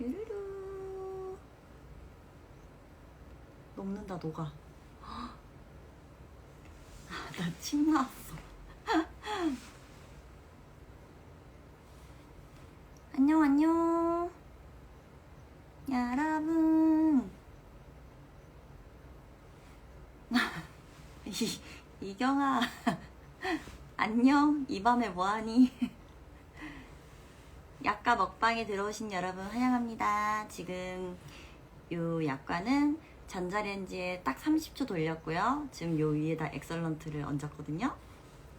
뚜루루. 녹는다 녹아. 아, 나침 나왔어. 안녕 안녕. 여러분. 이, 이경아. 안녕. 이 밤에 뭐하니? 약과 먹방에 들어오신 여러분 환영합니다. 지금 요 약과는 전자레인지에 딱 30초 돌렸고요. 지금 요 위에다 엑설런트를 얹었거든요.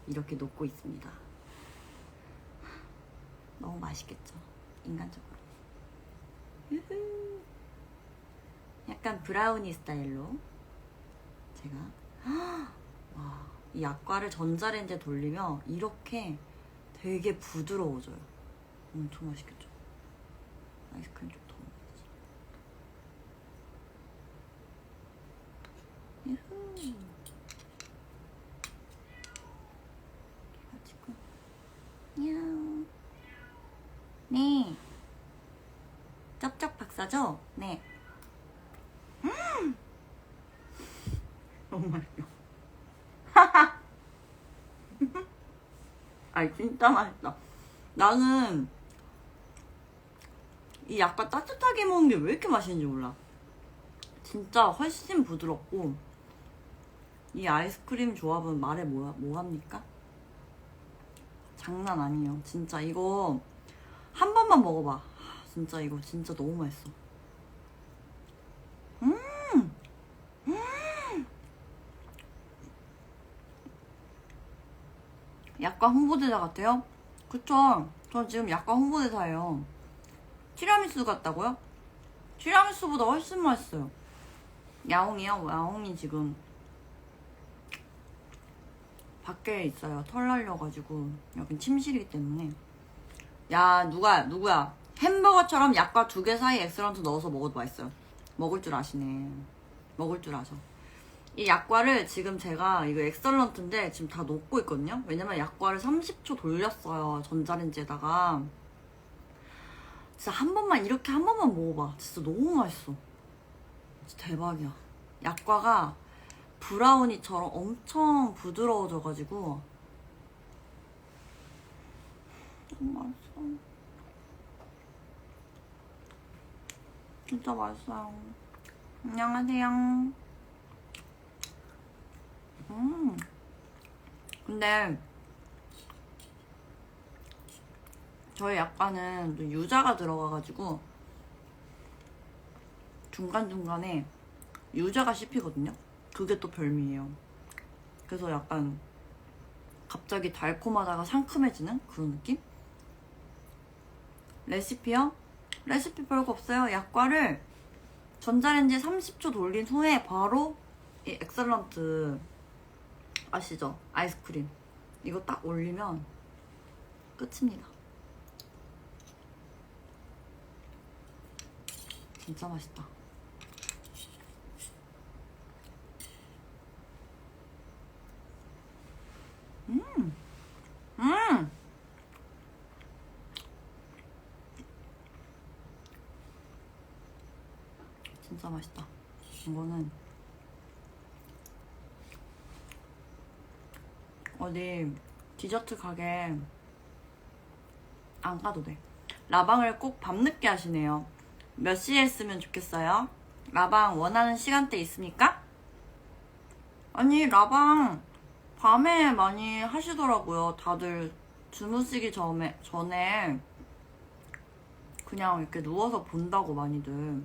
이렇게 녹고 있습니다. 너무 맛있겠죠? 인간적으로. 유후. 약간 브라우니 스타일로 제가 와, 이 약과를 전자레인지에 돌리면 이렇게 되게 부드러워져요. 엄청 맛있겠죠? 아이스크림 좀더 먹어야지. 유후. 가지고 냥. 네. 쩝쩝 박사죠? 네. 음! 너무 맛있어. 아 진짜 맛있다. 나는 이 약간 따뜻하게 먹는 게 왜 이렇게 맛있는지 몰라. 진짜 훨씬 부드럽고 이 아이스크림 조합은 말해 뭐, 뭐 합니까? 장난 아니에요. 진짜 이거 한 번만 먹어봐. 하, 진짜 이거 진짜 너무 맛있어. 음! 음! 약과 홍보대사 같아요? 그쵸? 전 지금 약과 홍보대사예요. 티라미수 같다고요? 티라미수보다 훨씬 맛있어요. 야옹이요? 야옹이 지금 밖에 있어요. 털 날려가지고 여긴 침실이기 때문에 야 누가 누구야 햄버거처럼 약과 두 개 사이에 엑스런트 넣어서 먹어도 맛있어요. 먹을 줄 아시네. 먹을 줄 아셔. 이 약과를 지금 제가 이거 엑설런트인데 지금 다 녹고 있거든요. 왜냐면 약과를 30초 돌렸어요. 전자레인지에다가. 진짜 한 번만 이렇게 한 번만 먹어봐. 진짜 너무 맛있어. 진짜 대박이야. 약과가 브라우니처럼 엄청 부드러워져가지고 너무 맛있어. 진짜 맛있어요. 안녕하세요. 음. 근데 저희 약과는 또 유자가 들어가가지고 중간중간에 유자가 씹히거든요. 그게 또 별미예요. 그래서 약간 갑자기 달콤하다가 상큼해지는 그런 느낌? 레시피요? 레시피 별거 없어요. 약과를 전자레인지에 30초 돌린 후에 바로 이 엑설런트 아시죠? 아이스크림 이거 딱 올리면 끝입니다. 진짜 맛있다. 음, 음. 진짜 맛있다. 이거는 어디 디저트 가게 안 가도 돼. 라방을 꼭 밤늦게 하시네요. 몇 시에 했으면 좋겠어요? 라방 원하는 시간대 있습니까? 아니, 라방 밤에 많이 하시더라고요. 다들 주무시기 전에, 전에 그냥 이렇게 누워서 본다고 많이들.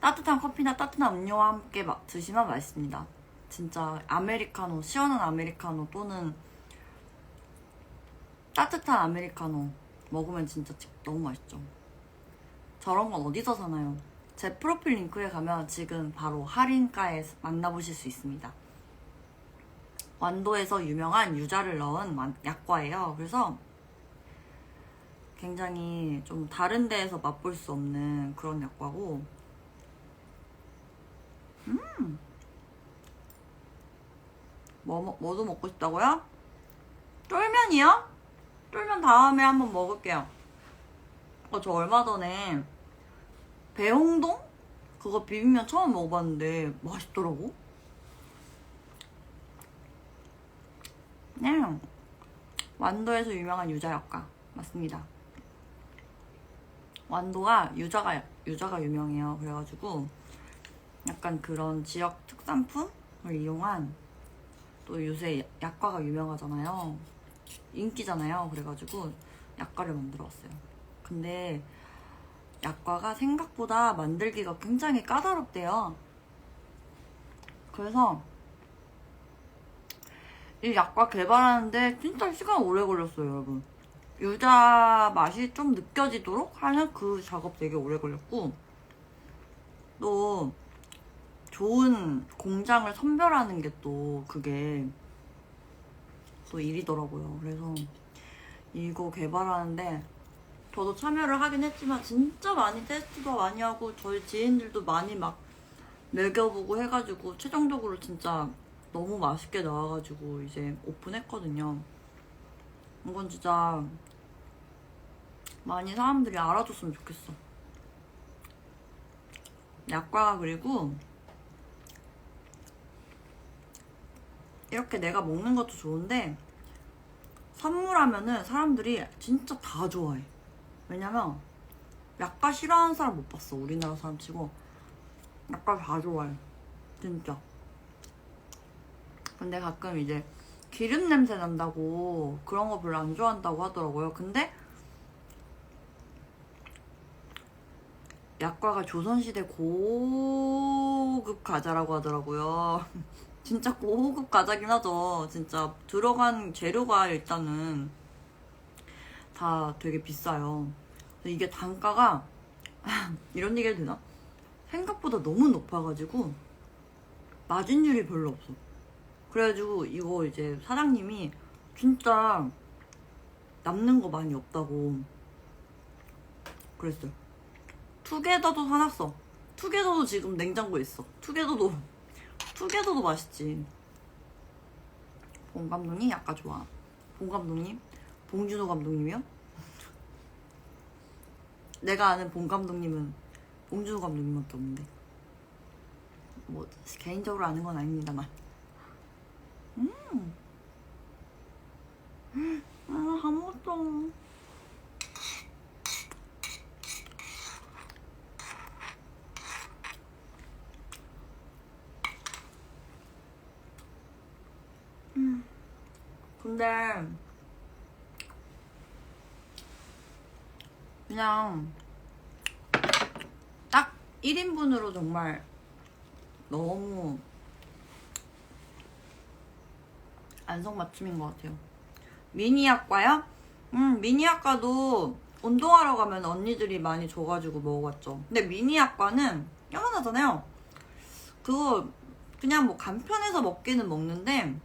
따뜻한 커피나 따뜻한 음료와 함께 마- 드시면 맛있습니다. 진짜 아메리카노, 시원한 아메리카노 또는 따뜻한 아메리카노 먹으면 진짜 지- 너무 맛있죠. 저런 건 어디서 사나요? 제 프로필 링크에 가면 지금 바로 할인가에 만나보실 수 있습니다. 완도에서 유명한 유자를 넣은 만- 약과예요. 그래서 굉장히 좀 다른 데에서 맛볼 수 없는 그런 약과고, 음! 뭐, 먹- 뭐도 먹고 싶다고요? 쫄면이요? 쫄면 다음에 한번 먹을게요. 어, 저 얼마 전에 배홍동? 그거 비빔면 처음 먹어봤는데 맛있더라고. 그냥 완도에서 유명한 유자역가 맞습니다. 완도가 유자가 유자가 유명해요. 그래가지고 약간 그런 지역 특산품을 이용한 또 요새 약과가 유명하잖아요. 인기잖아요. 그래가지고 약과를 만들어 왔어요. 근데 약과가 생각보다 만들기가 굉장히 까다롭대요. 그래서 이 약과 개발하는데 진짜 시간 오래 걸렸어요, 여러분. 유자 맛이 좀 느껴지도록 하는 그 작업 되게 오래 걸렸고, 또 좋은 공장을 선별하는 게 또 그게 또 일이더라고요. 그래서 이거 개발하는데 저도 참여를 하긴 했지만 진짜 많이 테스트도 많이 하고 저희 지인들도 많이 막 먹여보고 해가지고 최종적으로 진짜 너무 맛있게 나와가지고 이제 오픈했거든요. 이건 진짜 많이 사람들이 알아줬으면 좋겠어. 약과가 그리고 이렇게 내가 먹는 것도 좋은데 선물하면은 사람들이 진짜 다 좋아해. 왜냐면 약과 싫어하는 사람 못 봤어. 우리나라 사람 치고 약과 다 좋아해. 진짜. 근데 가끔 이제 기름 냄새 난다고 그런 거 별로 안 좋아한다고 하더라고요. 근데 약과가 조선시대 고급 과자라고 하더라고요. 진짜 고급 과자긴 하죠. 진짜 들어간 재료가 일단은 다 되게 비싸요. 이게 단가가 이런 얘기 해도 되나? 생각보다 너무 높아가지고 마진율이 별로 없어. 그래가지고 이거 이제 사장님이 진짜 남는 거 많이 없다고 그랬어요. 투게더도 사놨어. 투게더도 지금 냉장고에 있어. 투게더도 투게더도 맛있지. 봉 감독님 약간 좋아. 봉 감독님? 봉준호 감독님이요? 내가 아는 봉 감독님은 봉준호 감독님밖에 없는데. 뭐 개인적으로 아는 건 아닙니다만. 음. 아, 아무것도. 음. 근데 그냥 딱 1인분으로 정말 너무 안성맞춤인 것 같아요. 미니 학과요? 음, 미니 학과도 운동하러 가면 언니들이 많이 줘가지고 먹어봤죠. 근데 미니 학과는 영원하잖아요. 그거 그냥 뭐 간편해서 먹기는 먹는데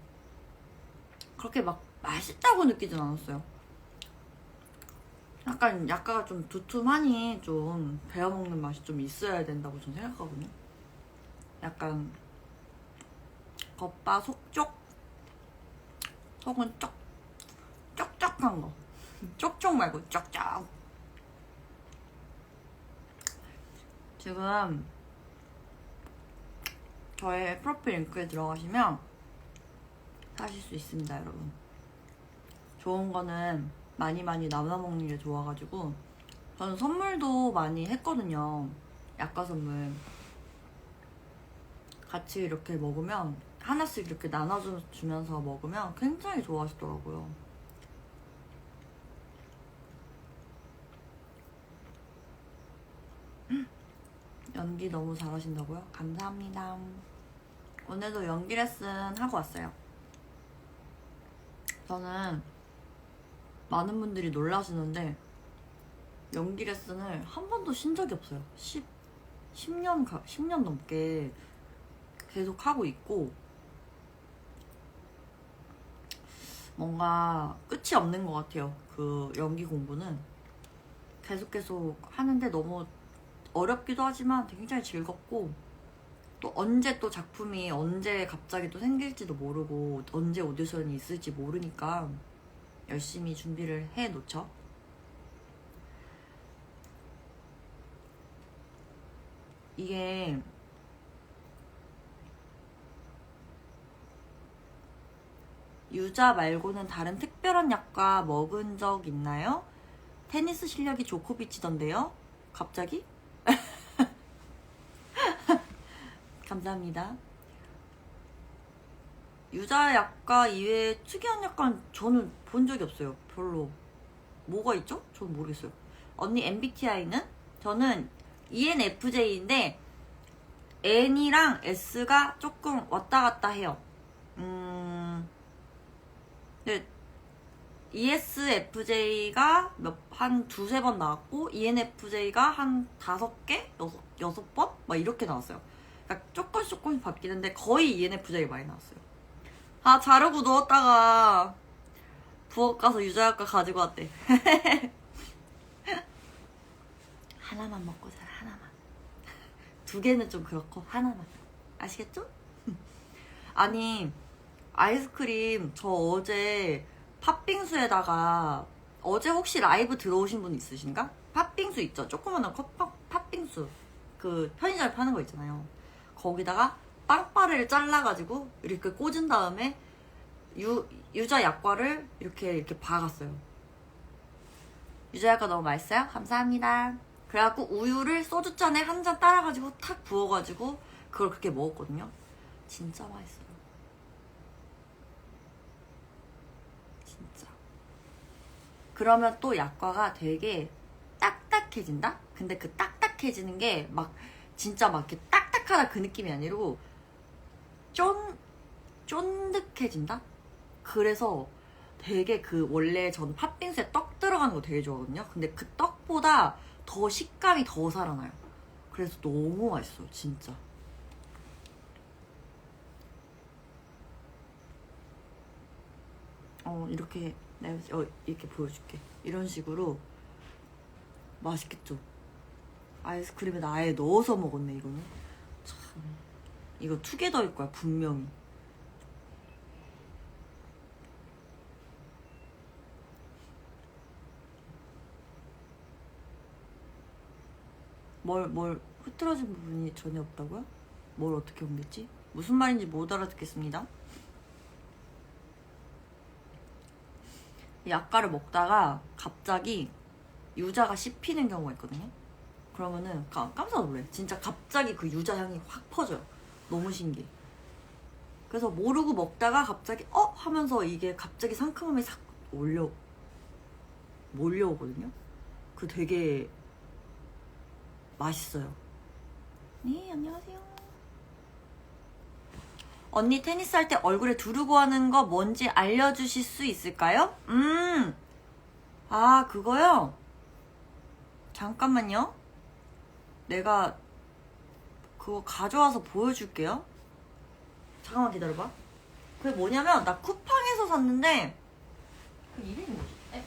그렇게 막 맛있다고 느끼진 않았어요. 약간 약과가 좀 두툼하니 좀 베어 먹는 맛이 좀 있어야 된다고 저는 생각하거든요. 약간 겉바 속쪽? 속은 쪽? 쪽쪽한 거. 쪽쪽 말고 쪽쪽 지금 저의 프로필 링크에 들어가시면 사실 수 있습니다 여러분. 좋은 거는 많이 많이 나눠 먹는 게 좋아가지고 저는 선물도 많이 했거든요 약과 선물 같이 이렇게 먹으면 하나씩 이렇게 나눠주면서 먹으면 굉장히 좋아하시더라고요. 연기 너무 잘하신다고요? 감사합니다. 오늘도 연기 레슨 하고 왔어요. 저는 많은 분들이 놀라시는데 연기 레슨을 한 번도 쉰 적이 없어요. 10, 10년, 10년 넘게 계속 하고 있고 뭔가 끝이 없는 것 같아요. 그 연기 공부는 계속 계속 하는데 너무 어렵기도 하지만 굉장히 즐겁고 또 언제 또 작품이 언제 갑자기 또 생길지도 모르고 언제 오디션이 있을지 모르니까 열심히 준비를 해 놓죠. 이게 유자 말고는 다른 특별한 약과 먹은 적 있나요? 테니스 실력이 조코비치던데요? 갑자기? 감사합니다. 유자 약과 이외에 특이한 약간 저는 본 적이 없어요. 별로. 뭐가 있죠? 저는 모르겠어요. 언니 MBTI는? 저는 ENFJ인데 N이랑 S가 조금 왔다 갔다 해요. 음, 네, ESFJ가 몇, 한 두세 번 나왔고, ENFJ가 한 다섯 개? 여섯, 여섯 번? 막 이렇게 나왔어요. 그러니까 조금씩 조금씩 바뀌는데 거의 ENFJ 많이 나왔어요. 아, 자르고 누웠다가 부엌 가서 유자약과 가지고 왔대. 하나만 먹고 살아, 하나만. 두 개는 좀 그렇고, 하나만. 아시겠죠? 아니, 아이스크림 저 어제 팥빙수에다가 어제 혹시 라이브 들어오신 분 있으신가? 팥빙수 있죠? 조그마한 컵 팥- 팥빙수 그 편의점에 파는 거 있잖아요. 거기다가 빵빠레를 잘라가지고 이렇게 꽂은 다음에 유, 유자 약과를 이렇게 이렇게 박았어요. 유자 약과 너무 맛있어요? 감사합니다. 그래갖고 우유를 소주잔에 한 잔 따라가지고 탁 부어가지고 그걸 그렇게 먹었거든요. 진짜 맛있어요. 진짜. 그러면 또 약과가 되게 딱딱해진다? 근데 그 딱딱해지는 게 막 진짜 막 이렇게 딱딱하다 그 느낌이 아니고 쫀, 쫀득해진다? 그래서 되게 그 원래 저는 팥빙수에 떡 들어가는 거 되게 좋아하거든요. 근데 그 떡보다 더 식감이 더 살아나요. 그래서 너무 맛있어요, 진짜. 어 이렇게 내가 어, 이렇게 보여줄게 이런 식으로 맛있겠죠 아이스크림에다 아예 넣어서 먹었네 이거는 참 이거 투게더일 거야 분명히 뭘 뭘 흐트러진 부분이 전혀 없다고요? 뭘 어떻게 옮겼지? 무슨 말인지 못 알아듣겠습니다 약과를 먹다가 갑자기 유자가 씹히는 경우가 있거든요. 그러면은 까- 깜짝 놀래. 진짜 갑자기 그 유자 향이 확 퍼져요. 너무 신기해. 그래서 모르고 먹다가 갑자기 어 하면서 이게 갑자기 상큼함이 싹 올려 몰려오거든요. 그 되게 맛있어요. 네 안녕하세요. 언니 테니스 할 때 얼굴에 두르고 하는 거 뭔지 알려주실 수 있을까요? 음, 아, 그거요? 잠깐만요. 내가 그거 가져와서 보여줄게요. 잠깐만 기다려봐. 그게 뭐냐면, 나 쿠팡에서 샀는데, 그 이름이 뭐지? 에?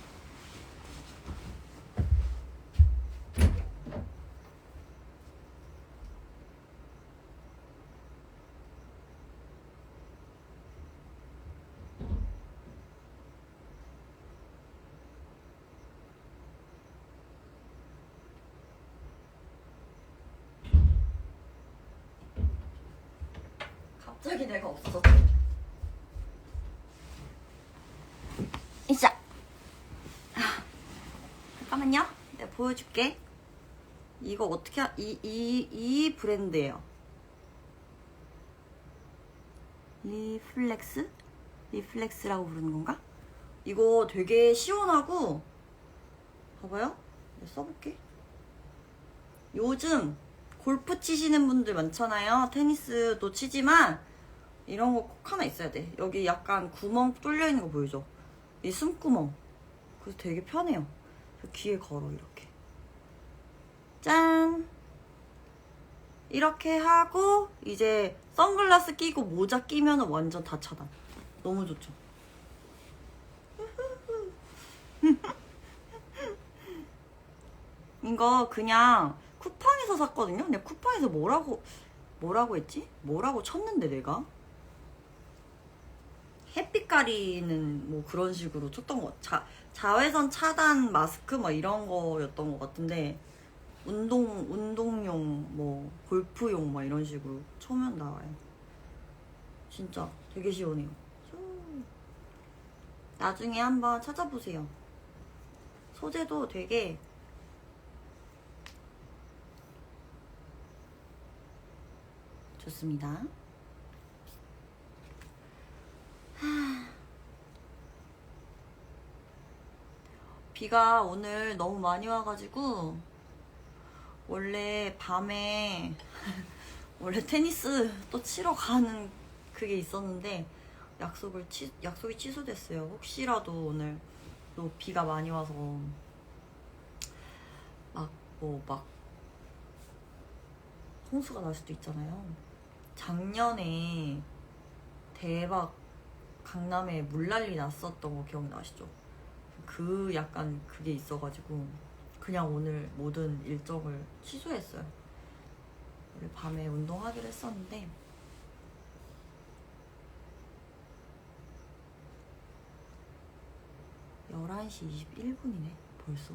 갑자기 내가 없어졌어. 이자. 아, 잠깐만요. 내가 보여줄게. 이거 어떻게, 하- 이, 이, 이 브랜드예요. 리플렉스? 리플렉스라고 부르는 건가? 이거 되게 시원하고, 봐봐요. 써볼게. 요즘 골프 치시는 분들 많잖아요. 테니스도 치지만 이런 거 꼭 하나 있어야 돼. 여기 약간 구멍 뚫려 있는 거 보이죠? 이 숨구멍. 그래서 되게 편해요. 귀에 걸어 이렇게. 짠. 이렇게 하고 이제 선글라스 끼고 모자 끼면 완전 다 차단. 너무 좋죠. 이거 그냥 쿠팡에서 샀거든요. 근데 쿠팡에서 뭐라고 뭐라고 했지? 뭐라고 쳤는데 내가 햇빛 가리는 뭐 그런 식으로 쳤던 거 자, 자외선 차단 마스크 뭐 이런 거였던 것 같은데 운동 운동용 뭐 골프용 막 이런 식으로 초면 나와요. 진짜 되게 시원해요. 음. 나중에 한번 찾아보세요. 소재도 되게 좋습니다. 하. 비가 오늘 너무 많이 와가지고 원래 밤에 원래 테니스 또 치러 가는 그게 있었는데 약속을 취, 약속이 취소됐어요. 혹시라도 오늘 또 비가 많이 와서 막 뭐 막 홍수가 날 수도 있잖아요. 작년에 대박 강남에 물난리 났었던 거 기억나시죠? 그 약간 그게 있어가지고 그냥 오늘 모든 일정을 취소했어요. 원래 밤에 운동하기로 했었는데. (11시 21분이네) 벌써.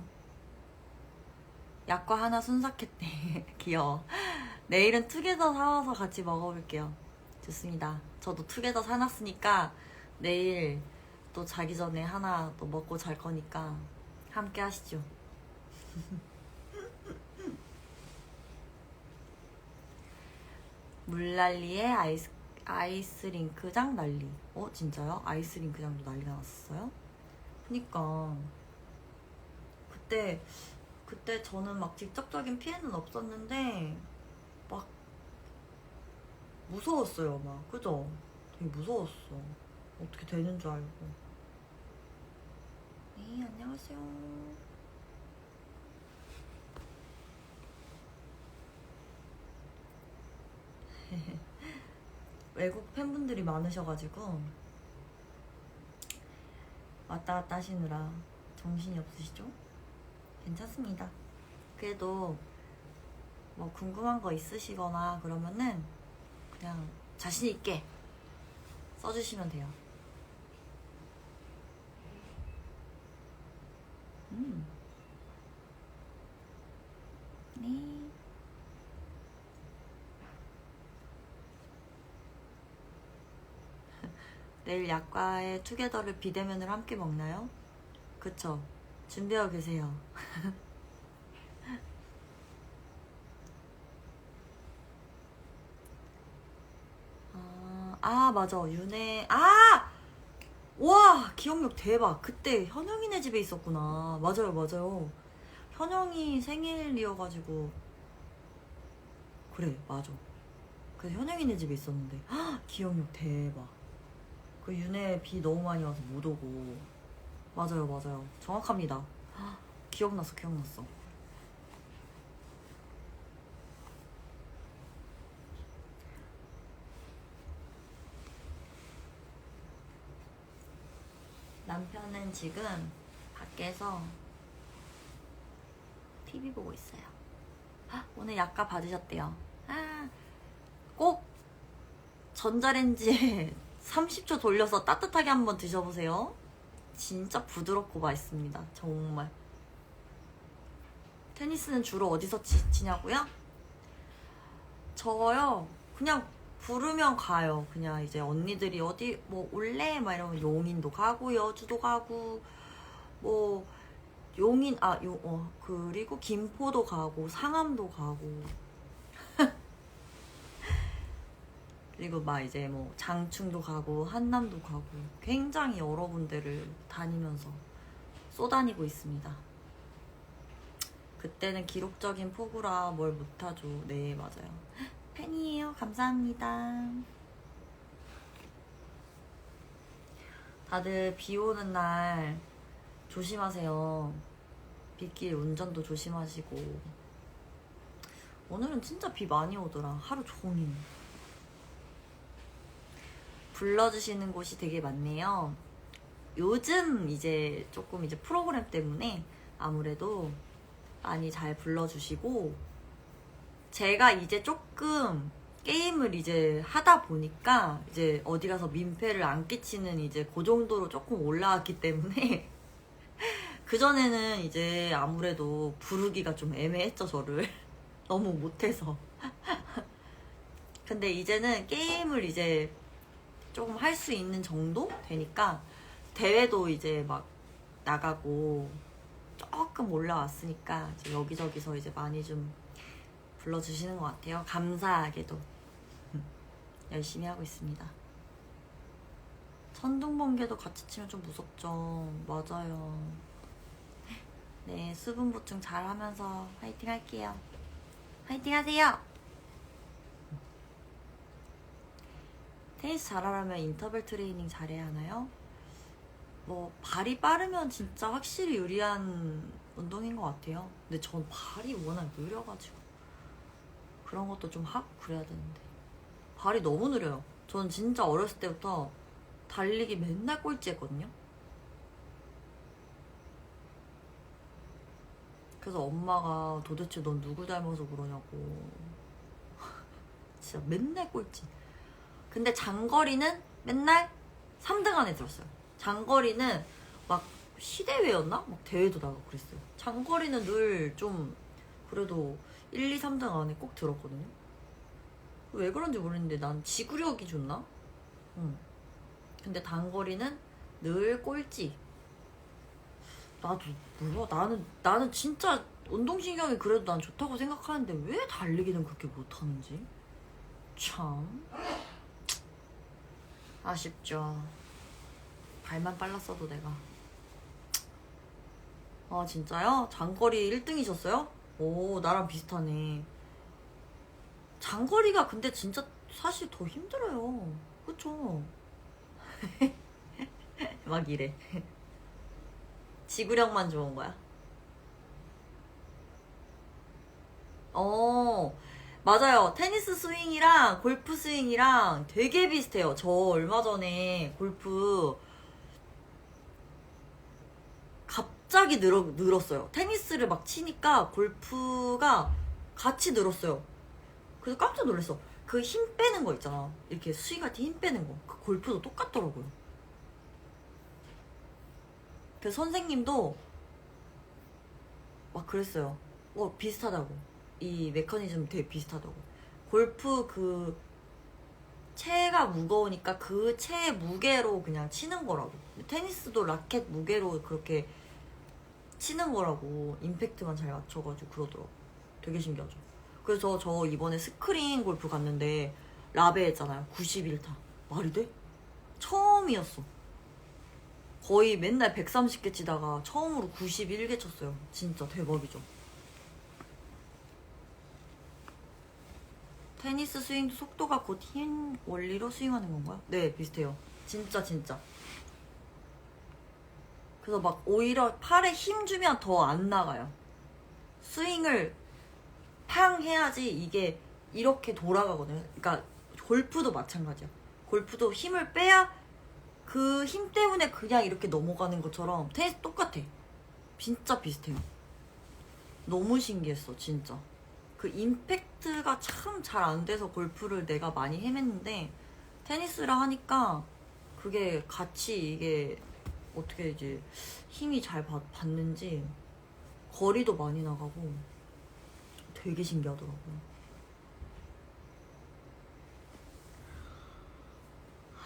약과 하나 순삭했대. 귀여워. 내일은 투게더 사와서 같이 먹어볼게요. 좋습니다. 저도 투게더 사놨으니까 내일 또 자기 전에 하나 또 먹고 잘 거니까 함께 하시죠 물난리에 아이스 아이스링크장 난리. 어 진짜요? 아이스링크장도 난리가 났었어요? 그니까 그때 그때 저는 막 직접적인 피해는 없었는데 막 무서웠어요 막 그죠? 되게 무서웠어. 어떻게 되는 줄 알고. 네 안녕하세요. 외국 팬분들이 많으셔가지고 왔다 갔다 하시느라 정신이 없으시죠? 괜찮습니다. 그래도 뭐 궁금한 거 있으시거나 그러면은 그냥 자신 있게 써주시면 돼요. 음. 네. 내일 약과의 투게더를 비대면으로 함께 먹나요? 그쵸. 준비하고 계세요. 아, 아, 맞아. 윤혜. 아! 와! 기억력 대박. 그때 현영이네 집에 있었구나. 맞아요, 맞아요. 현영이 생일이어가지고. 그래, 맞아. 그래서 현영이네 집에 있었는데. 아, 기억력 대박. 그 윤회 비 너무 많이 와서 못 오고. 맞아요 맞아요. 정확합니다. 헉, 기억났어 기억났어. 남편은 지금 밖에서 TV 보고 있어요. 헉, 오늘 약가 받으셨대요. 아, 꼭 전자레인지에 30초 돌려서 따뜻하게 한번 드셔보세요. 진짜 부드럽고 맛있습니다. 정말. 테니스는 주로 어디서 치, 치냐고요? 저요. 그냥 부르면 가요. 그냥 이제 언니들이 어디 뭐 올래? 막 이러면 용인도 가고 여주도 가고 뭐 용인 아요 어, 그리고 김포도 가고 상암도 가고 그리고 막 이제 뭐 장충도 가고 한남도 가고 굉장히 여러 군데를 다니면서 쏘다니고 있습니다. 그때는 기록적인 폭우라 뭘 못하죠. 네, 맞아요. 팬이에요. 감사합니다. 다들 비 오는 날 조심하세요. 빗길 운전도 조심하시고. 오늘은 진짜 비 많이 오더라. 하루 종일. 불러주시는 곳이 되게 많네요. 요즘 이제 조금 이제 프로그램 때문에 아무래도 많이 잘 불러주시고 제가 이제 조금 게임을 이제 하다 보니까 이제 어디 가서 민폐를 안 끼치는 이제 그 정도로 조금 올라왔기 때문에 그전에는 이제 아무래도 부르기가 좀 애매했죠, 저를. 너무 못해서. 근데 이제는 게임을 이제 조금 할 수 있는 정도 되니까 대회도 이제 막 나가고 조금 올라왔으니까 이제 여기저기서 이제 많이 좀 불러주시는 것 같아요. 감사하게도 음, 열심히 하고 있습니다. 천둥번개도 같이 치면 좀 무섭죠. 맞아요. 네, 수분 보충 잘 하면서 화이팅 할게요. 화이팅 하세요! 테니스 잘하려면 인터벌 트레이닝 잘해야 하나요? 뭐, 발이 빠르면 진짜 확실히 유리한 운동인 것 같아요. 근데 전 발이 워낙 느려가지고. 그런 것도 좀 하고 그래야 되는데. 발이 너무 느려요. 전 진짜 어렸을 때부터 달리기 맨날 꼴찌했거든요. 그래서 엄마가 도대체 넌 누구 닮아서 그러냐고. 진짜 맨날 꼴찌. 근데 장거리는 맨날 3등 안에 들었어요. 장거리는 막 시대회였나? 막 대회도 나가고 그랬어요. 장거리는 늘 좀 그래도 1, 2, 3등 안에 꼭 들었거든요. 왜 그런지 모르겠는데 난 지구력이 좋나? 응. 근데 단거리는 늘 꼴찌. 나도 몰라. 나는 나는 진짜 운동신경이 그래도 난 좋다고 생각하는데 왜 달리기는 그렇게 못하는지 참 아쉽죠. 발만 빨랐어도 내가. 아 진짜요? 장거리 1등이셨어요? 오 나랑 비슷하네. 장거리가 근데 진짜 사실 더 힘들어요. 그쵸? 막 이래. 지구력만 좋은 거야. 어, 맞아요. 테니스 스윙이랑 골프 스윙이랑 되게 비슷해요. 저 얼마 전에 골프 갑자기 늘어, 늘었어요. 테니스를 막 치니까 골프가 같이 늘었어요. 그래서 깜짝 놀랐어. 그 힘 빼는 거 있잖아. 이렇게 스윙 할 때 힘 빼는 거. 그 골프도 똑같더라고요. 그 선생님도 막 그랬어요. 어, 비슷하다고. 이 메커니즘 되게 비슷하다고. 골프 그 채가 무거우니까 그채 무게로 그냥 치는 거라고. 테니스도 라켓 무게로 그렇게 치는 거라고. 임팩트만 잘 맞춰가지고 그러더라고. 되게 신기하죠. 그래서 저 이번에 스크린 골프 갔는데 라베 했잖아요. 91타. 말이 돼? 처음이었어. 거의 맨날 130개 치다가 처음으로 91개 쳤어요. 진짜 대박이죠. 테니스 스윙도 속도가 곧 힘 원리로 스윙하는 건가요? 네, 비슷해요. 진짜 진짜. 그래서 막 오히려 팔에 힘 주면 더 안 나가요. 스윙을 팡 해야지 이게 이렇게 돌아가거든요. 그러니까 골프도 마찬가지야. 골프도 힘을 빼야 그 힘 때문에 그냥 이렇게 넘어가는 것처럼 테니스 똑같아. 진짜 비슷해요. 너무 신기했어, 진짜. 그 임팩트가 참 잘 안 돼서 골프를 내가 많이 헤맸는데 테니스를 하니까 그게 같이 이게 어떻게 이제 힘이 잘 받, 받는지 거리도 많이 나가고 되게 신기하더라고요.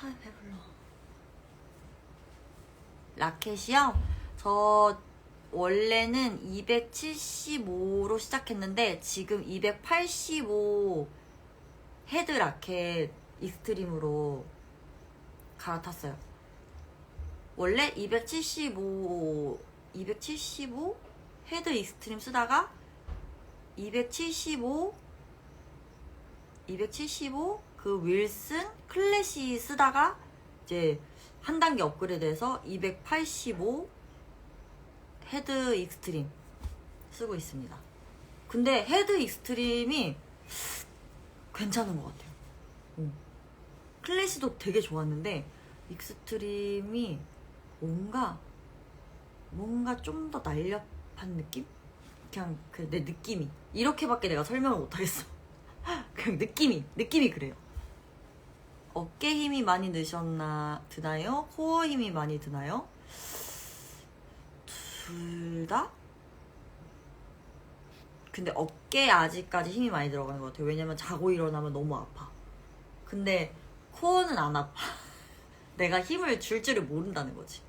아 배불러. 라켓이요? 저 원래는 275로 시작했는데 지금 285 헤드 라켓 익스트림으로 갈아탔어요. 원래 275 275 헤드 익스트림 쓰다가 275 275 그 윌슨 클래시 쓰다가 이제 한 단계 업그레이드해서 285 헤드 익스트림 쓰고 있습니다. 근데 헤드 익스트림이 괜찮은 것 같아요. 어. 클래시도 되게 좋았는데 익스트림이 뭔가 뭔가 좀 더 날렵한 느낌? 그냥 그 내 느낌이 이렇게밖에 내가 설명을 못하겠어. 그냥 느낌이 느낌이 그래요. 어깨 힘이 많이 드셨나 드나요? 코어 힘이 많이 드나요? 둘 다? 근데 어깨에 아직까지 힘이 많이 들어가는 것 같아요. 왜냐면 자고 일어나면 너무 아파. 근데 코어는 안 아파. 내가 힘을 줄 줄을 모른다는 거지.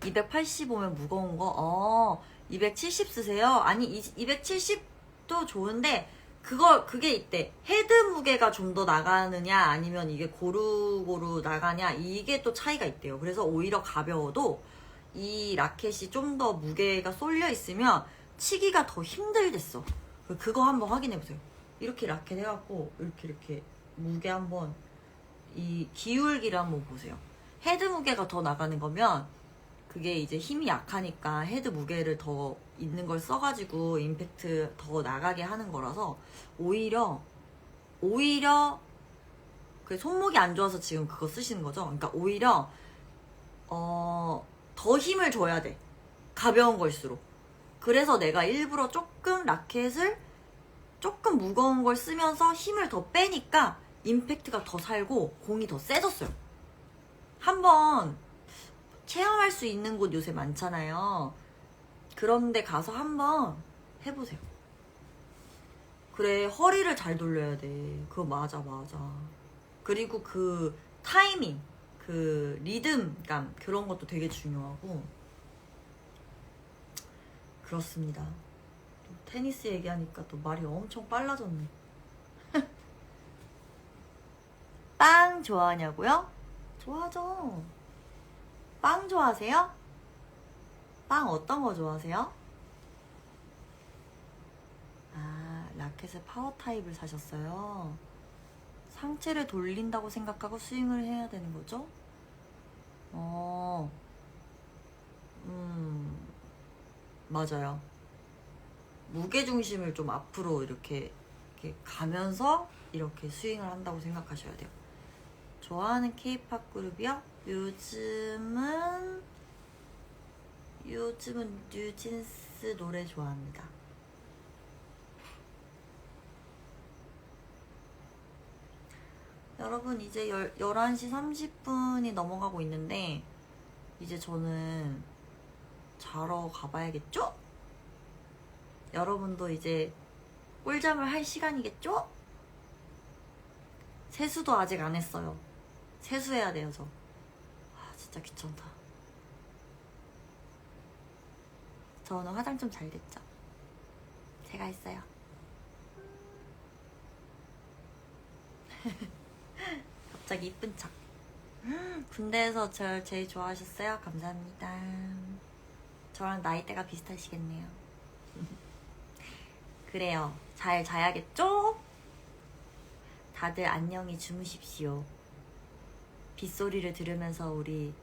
285면 무거운 거, 어, 270 쓰세요? 아니, 270도 좋은데, 그거, 그게 있대. 헤드 무게가 좀 더 나가느냐, 아니면 이게 고루고루 나가냐, 이게 또 차이가 있대요. 그래서 오히려 가벼워도 이 라켓이 좀 더 무게가 쏠려 있으면 치기가 더 힘들댔어. 그거 한번 확인해 보세요. 이렇게 라켓 해갖고, 이렇게, 이렇게 무게 한번, 이 기울기를 한번 보세요. 헤드 무게가 더 나가는 거면, 그게 이제 힘이 약하니까 헤드 무게를 더 있는 걸 써가지고 임팩트 더 나가게 하는 거라서 오히려 오히려 그 손목이 안 좋아서 지금 그거 쓰시는 거죠. 그러니까 오히려 어, 더 힘을 줘야 돼. 가벼운 걸수록. 그래서 내가 일부러 조금 라켓을 조금 무거운 걸 쓰면서 힘을 더 빼니까 임팩트가 더 살고 공이 더 세졌어요. 한번 체험할 수 있는 곳 요새 많잖아요. 그런데 가서 한번 해보세요. 그래, 허리를 잘 돌려야 돼. 그거 맞아, 맞아. 그리고 그 타이밍, 그 리듬감, 그런 것도 되게 중요하고. 그렇습니다. 또 테니스 얘기하니까 또 말이 엄청 빨라졌네. 빵 좋아하냐고요? 좋아하죠. 빵 좋아하세요? 빵 어떤 거 좋아하세요? 아, 라켓의 파워 타입을 사셨어요. 상체를 돌린다고 생각하고 스윙을 해야 되는 거죠? 어, 음, 맞아요. 무게중심을 좀 앞으로 이렇게, 이렇게 가면서 이렇게 스윙을 한다고 생각하셔야 돼요. 좋아하는 케이팝 그룹이요? 요즘은 요즘은 뉴진스 노래 좋아합니다. 여러분 이제 열, 11시 30분이 넘어가고 있는데 이제 저는 자러 가봐야겠죠? 여러분도 이제 꿀잠을 할 시간이겠죠? 세수도 아직 안 했어요. 세수해야 돼요, 저. 아, 진짜 귀찮다. 저 오늘 화장 좀 잘 됐죠? 제가 했어요. 갑자기 이쁜 척. 군대에서 절 제일 좋아하셨어요? 감사합니다. 저랑 나이대가 비슷하시겠네요. 그래요. 잘 자야겠죠? 다들 안녕히 주무십시오. 빗소리를 들으면서 우리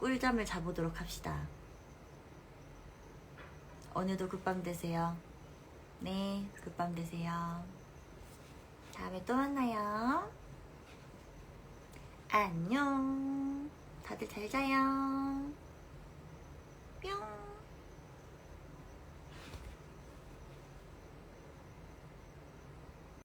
꿀잠을 자보도록 합시다. 오늘도 굿밤 되세요. 네, 굿밤 되세요. 다음에 또 만나요. 안녕. 다들 잘 자요. 뿅.